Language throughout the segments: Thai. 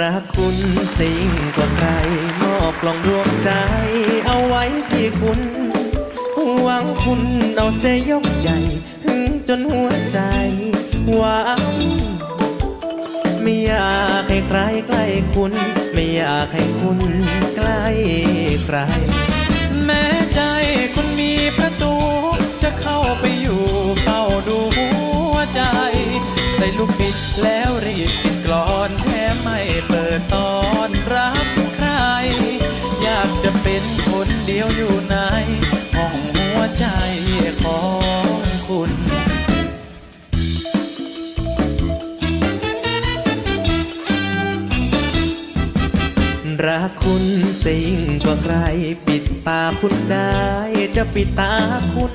รักคุณสิ่งกว่าใคร มอบกล่องดวงใจ เอาไว้ที่คุณหวังคุณเอาเสยยกใหญ่หึงจนหัวใจหวังไม่อยากให้ใครใกล้คุณ ไม่อยากให้คุณใกล้ใคร แม้ใจคุณมีประตูจะเข้าไปอยู่ เดียวอยู่ในห้องหัวใจของคุณรักคุณสิ่งกว่าใคร ปิดตาคุณได้จะปิดตาคุณ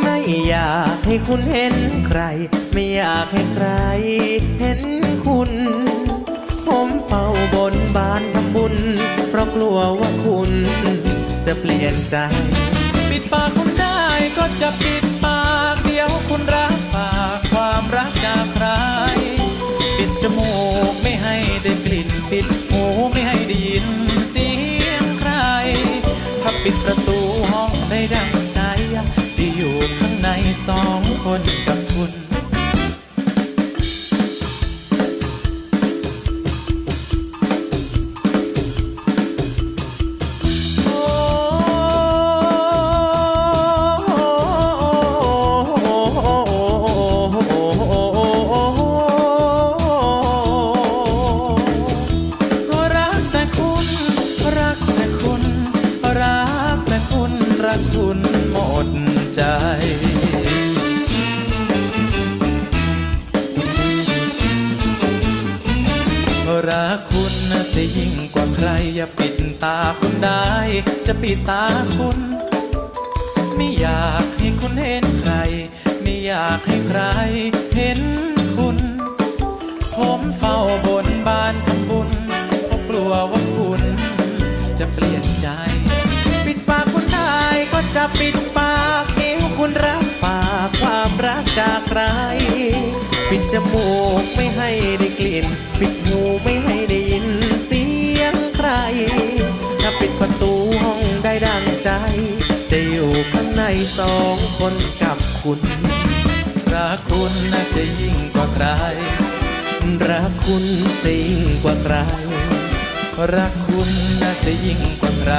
ไม่อยากให้คุณเห็นใคร ไม่อยากให้ใคร เห็นคุณ ผมเป่าบนบานทำบุญ เพราะกลัวว่าคุณ เปลี่ยนใจ ปิดปากคุณได้ก็จะปิดปากเดียวคุณรับปากความรักจากใคร ปิดจมูกไม่ให้ได้กลิ่น ปิดหูไม่ให้ได้ยินเสียงใคร ถ้าปิดประตูห้องได้ดังใจจะอยู่ข้างในสองคน คุณนะสิยิ่งกว่าใคร อย่าปิดตาคุณได้ จะปิดตาคุณ ไม่อยากให้คุณเห็นใคร ไม่อยากให้ใครเห็นคุณ ผมเฝ้าบนบานทำบุญเพราะกลัวว่าคุณ จะเปลี่ยนใจ ปิดปากคุณได้ก็จะปิดปากเอวคุณรับปากความรักจากใคร ปิดจมูกไม่ให้ได้กลิ่น ปิดหูไม่ให้ได้ ถ้าปิดประตูห้องได้ดังใจ จะอยู่ข้างในสองคนกับคุณรักคุณน่าจะยิ่งกว่าใคร รักคุณสิ่งกว่าใคร รักคุณน่าจะยิ่งกว่าใคร